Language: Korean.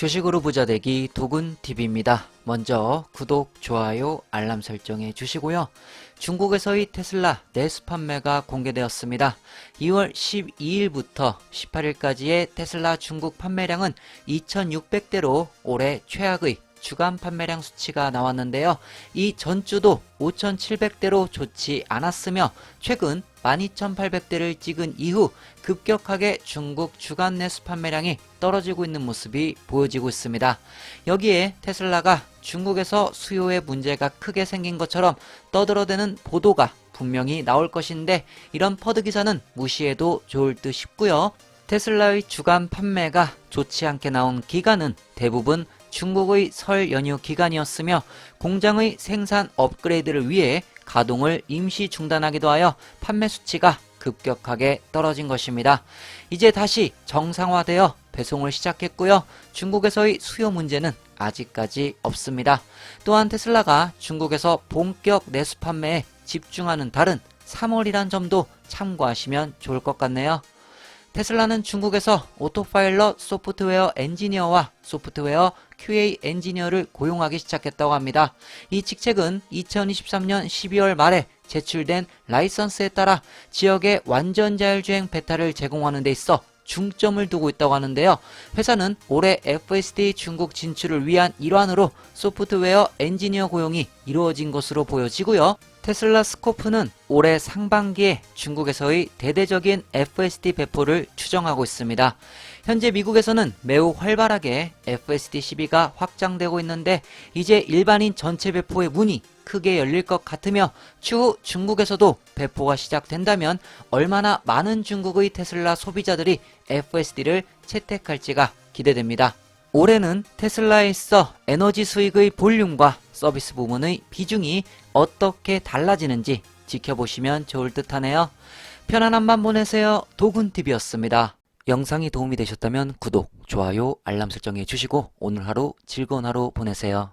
주식으로 부자 되기 도군TV입니다. 먼저 구독, 좋아요, 알람 설정해 주시고요. 중국에서의 테슬라 내수 판매가 공개되었습니다. 2월 12일부터 18일까지의 테슬라 중국 판매량은 2,600대로 올해 최악의 주간 판매량 수치가 나왔는데요. 이 전주도 5,700대로 좋지 않았으며 최근 12,800대를 찍은 이후 급격하게 중국 주간 내수 판매량이 떨어지고 있는 모습이 보여지고 있습니다. 여기에 테슬라가 중국에서 수요에 문제가 크게 생긴 것처럼 떠들어대는 보도가 분명히 나올 것인데 이런 퍼드 기사는 무시해도 좋을 듯 싶고요. 테슬라의 주간 판매가 좋지 않게 나온 기간은 대부분 중국의 설 연휴 기간이었으며 공장의 생산 업그레이드를 위해 가동을 임시 중단하기도 하여 판매 수치가 급격하게 떨어진 것입니다. 이제 다시 정상화되어 배송을 시작했고요. 중국에서의 수요 문제는 아직까지 없습니다. 또한 테슬라가 중국에서 본격 내수 판매에 집중하는 달은 3월이란 점도 참고하시면 좋을 것 같네요. 테슬라는 중국에서 오토파일럿 소프트웨어 엔지니어와 소프트웨어 QA 엔지니어를 고용하기 시작했다고 합니다. 이 직책은 2023년 12월 말에 제출된 라이선스에 따라 지역의 완전 자율주행 베타를 제공하는 데 있어 중점을 두고 있다고 하는데요. 회사는 올해 FSD 중국 진출을 위한 일환으로 소프트웨어 엔지니어 고용이 이루어진 것으로 보여지고요. 테슬라 스코프는 올해 상반기에 중국에서의 대대적인 FSD 배포를 추정하고 있습니다. 현재 미국에서는 매우 활발하게 FSD 12가 확장되고 있는데 이제 일반인 전체 배포의 문이 크게 열릴 것 같으며 추후 중국에서도 배포가 시작된다면 얼마나 많은 중국의 테슬라 소비자들이 FSD를 채택할지가 기대됩니다. 올해는 테슬라에 있어 에너지 수익의 볼륨과 서비스 부문의 비중이 어떻게 달라지는지 지켜보시면 좋을 듯 하네요. 편안한 밤 보내세요. 도군TV였습니다. 영상이 도움이 되셨다면 구독, 좋아요, 알람 설정해 주시고 오늘 하루 즐거운 하루 보내세요.